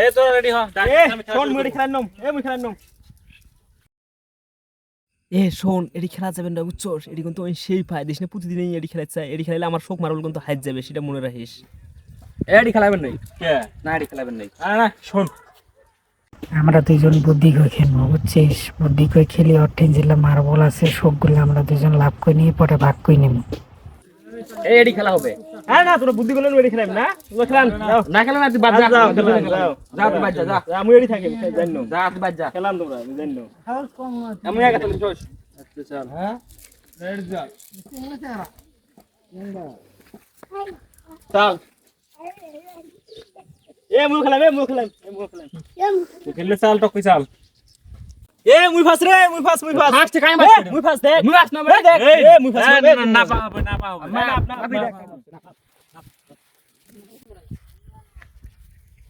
এ তোরা রেডি হ শোন মুই খেলার নাম এ মুই খেলার নাম। এ শোন এটি খেলা যাবে না বুঝছস? এটি কিন্তু ওই সেই পায় দেশ না প্রতিদিনই এটি খেলা চাই। এটি খেলাইলে আমার শোক মারবল কিন্তু হাইট যাবে সেটা মনে রাখিস। এডি খেলাবেন নাই? না এডি খেলাবেন নাই। না শোন। আমরা দুইজন বুদ্ধি করে খেলব বুঝছিস? বুদ্ধি করে খেলি অটেন জেলা মার্বল আছে সবগুলো আমরা দুজন লাভ করে নিয়ে পরে ভাগ করে নেব। এই এডি খেলা হবে। হ্যাঁ না তোরা বুদ্ধি করলে এটি খেলাম না? তোরা খেলান না খেলা না তুই বাদ যা। যাও, যা। তুই বাদ যা আমি এটি থাকি জানো। যা তুই বাদ যা। খেলাম তোমরা আমি জানো। আমি একা চলে চল। চল হ্যাঁ? চল। এ মুই খেলাম এ মুই খেলাম এ মুই খেলাম। খেললে চাল টক চাল। এ মুই ফাস রে মুই ফাস মুই ফাস ফার্স্ট কাই এ, মারছিস মুই ফাস দেখ মুই আস না এ, দেখ এ মুই ফাস না পাবে না পাবে না, না, না, না, না।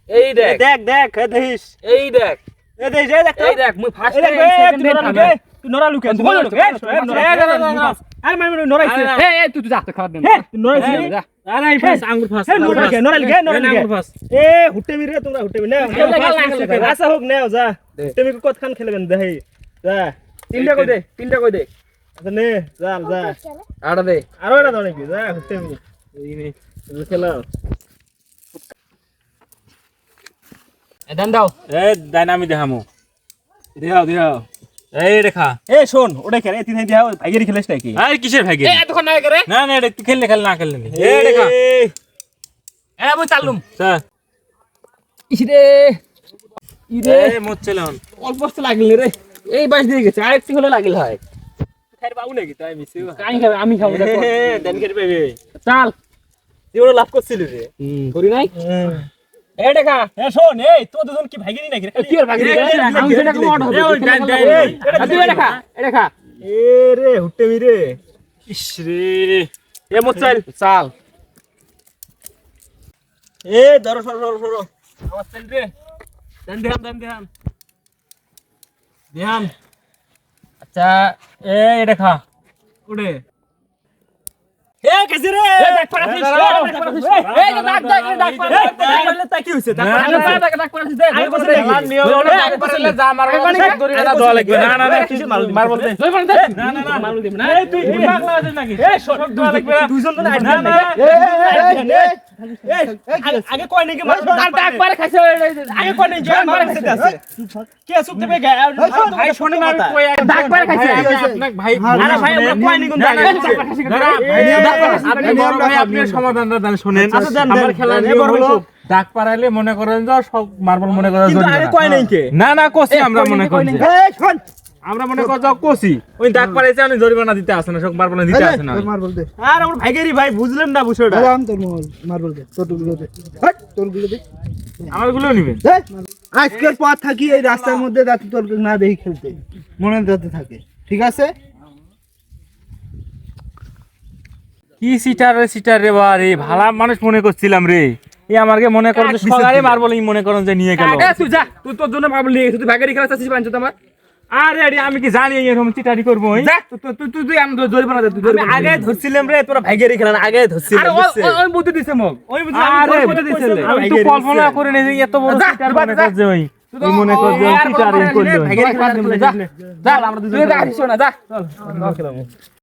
এই দেখ দেখ দেখ এ দেখিস এই দেখ এ দেখিস এ দেখ। এই দেখ মুই ফার্স্ট এই দেখ এ, এ, তুই নড়া লুকে তুই নড়া লুকে তুই নড়া লুকে এ, এ, এ। আরে মার মার নড়াইছে এই এই তুই তুই যা তো খাওয়া দে এ, নড়াইছে যা আরে এই ফাস আঙ্গুর ফাস এ, আঙ্গুর ফাস। হুটে মিরে তোমরা হুটে হোক নেও যা। দে। কত খান খেলবেন দেখাই যা। তিনটা কই দে তিনটা কই দে। আচ্ছা নে যা যা। আড়া দে। আরও এটা দাও নাকি যা হুটে মিরে। খেলাও। দেন দাও। এ দেখাও দেখাও। এই রেখা। এ শোন ওটা খেলে তিন দিয়া ভাইগেরি খেলিস নাকি? আর কিসের ভাগে এই এতক্ষণ না করে। না না তুই খেললে খেল না খেললে। এ রেখা। এ বই চাললুম। স্যার। ইরে ইরে এ মোট চলন অল্প তো লাগিল রে। এই বাস দিয়ে গেছে আরেকটি হলে লাগিল হয়। খাই পাবো নাকি? তাই মিছি কাই খাবে আমি খাব দেখো। দেন কেটে পাবে। চাল। জীবনে লাভ করছিল রে। করি নাই? এ দেখা এ শোন এই তো দুজন কি ভাইগেরি নাকি? কি আর আমি সেটা কোন এ, এ দেখা এ রে হুটে মিরে। ইস রে। এ মোচাইল। চাল। এ ধরো সরো সরো সরো। আমার চাইল রে। দেন দেহাম দেন দেহাম দেহাম আচ্ছা এ এটা খা উড়ে এ কাছে রে। এ দেখ পারাছিস এই যে দাগ দাগ দাগ পারাছিস তা কি হইছে? তা দাগ দাগ দাগ পারাছিস দে আগে বসে দেখি। দাগ পারালে যা মারবে ধরে এটা দেওয়া লাগবে। না না না কিসের মাল মারবল দে লই না না না। মারু না এই তুই দিমাগ লাগাছিস নাকি এ শোন দেওয়া লাগবে দুইজন তো না না আগে কয় নাকি মার দাগ দাগ খাইছে আগে কয় নাকি মার খাইতে আছে কে সুখ দেবে ভাই শোনে না কই দাগ খাইছে আপনাকে ভাই আরে ভাই আমরা কয় নাকি দাঁড়া, ভাই, আপনি বড় ভাই, আপনি সমাধানটা দেন শুনেন আচ্ছা, আমার দেন, খেলার দেন, নিয়ম এবার হলো ডাক পারাইলে মনে করেন যে সব মার্বল মনে করা কিন্তু আগে কয় নাই না না কোসি আমরা মনে করি। আমরা মনে করি যে কোসি। ওই পারাইছে আমি জরিমানা দিতে আসে না সব মার্বল দিতে আসে না। মার্বল দে। আর আমার ভাইগেরি ভাই বুঝলেন না বিষয়টা? তোর মার্বল দে তোরগুলো দে। হাট তোরগুলো দে। আমারগুলো আজকের পর থাকি এই রাস্তার মধ্যে যাতে তোর না দেখি খেলতে। মনে যাতে থাকে ঠিক আছে? কি সিটার রে সিটার রে বা রে ভালা মানুষ মনে করছিলাম রে। এই আমাকে মনে করেন যে সকালে মার্বল মনে করেন যে নিয়ে গেল। এ তুই যা তুই তোর জন্য ভাবলি নিয়ে গেছিস তুই ভাগেরি খেলা চাচ্ছিস পাঞ্চ তোমার আরে আরে আমি কি জানি এরকম চিটারি করব তুই তুই তুই আমি জরিমানা দে তুই আমি আগে ধরছিলাম রে তোরা ভাইগেরি খেলান আগে ধরছিলাম ওই ওই- বুদ্ধি দিছে মোক। ওই বুঝি আরে আমি বলতে আমি তো কল্পনা করে যে এত বড় চিটার যা। করছে ওই। তুই মনে কর যে চিটারিং করে করল ভাগেরি খেলা যা যা। আমরা দুজন যা না যা। খেলাম